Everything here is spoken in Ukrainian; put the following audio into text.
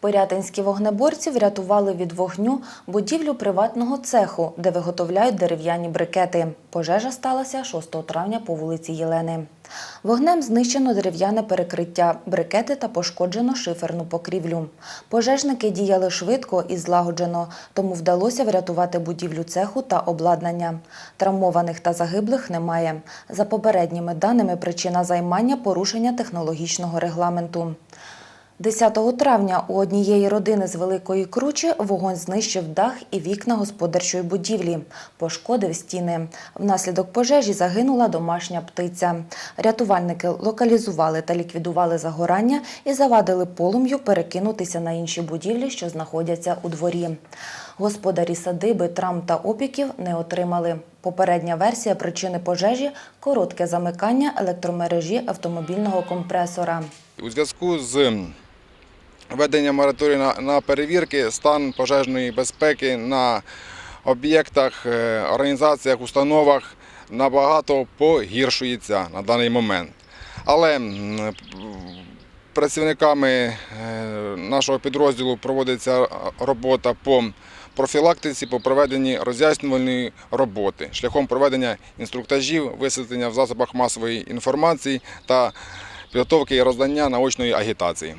Порятинські вогнеборці врятували від вогню будівлю приватного цеху, де виготовляють дерев'яні брикети. Пожежа сталася 6 травня по вулиці Єлени. Вогнем знищено дерев'яне перекриття, брикети та пошкоджено шиферну покрівлю. Пожежники діяли швидко і злагоджено, тому вдалося врятувати будівлю цеху та обладнання. Травмованих та загиблих немає. За попередніми даними, причина займання – порушення технологічного регламенту. 10 травня у однієї родини з Великої Кручі вогонь знищив дах і вікна господарчої будівлі, пошкодив стіни. Внаслідок пожежі загинула домашня птиця. Рятувальники локалізували та ліквідували загорання і завадили полум'ю перекинутися на інші будівлі, що знаходяться у дворі. Господарі садиби травм та опіків не отримали. Попередня версія причини пожежі – коротке замикання електромережі автомобільного компресора. У зв'язку з введенням мораторію на, на перевірки стан пожежної безпеки на об'єктах, е, організаціях, установах набагато погіршується на даний момент. Але працівниками е, нашого підрозділу проводиться робота по профілактиці, по проведенні роз'яснювальної роботи шляхом проведення інструктажів, висвітлення в засобах масової інформації та підготовки і роздання наочної агітації.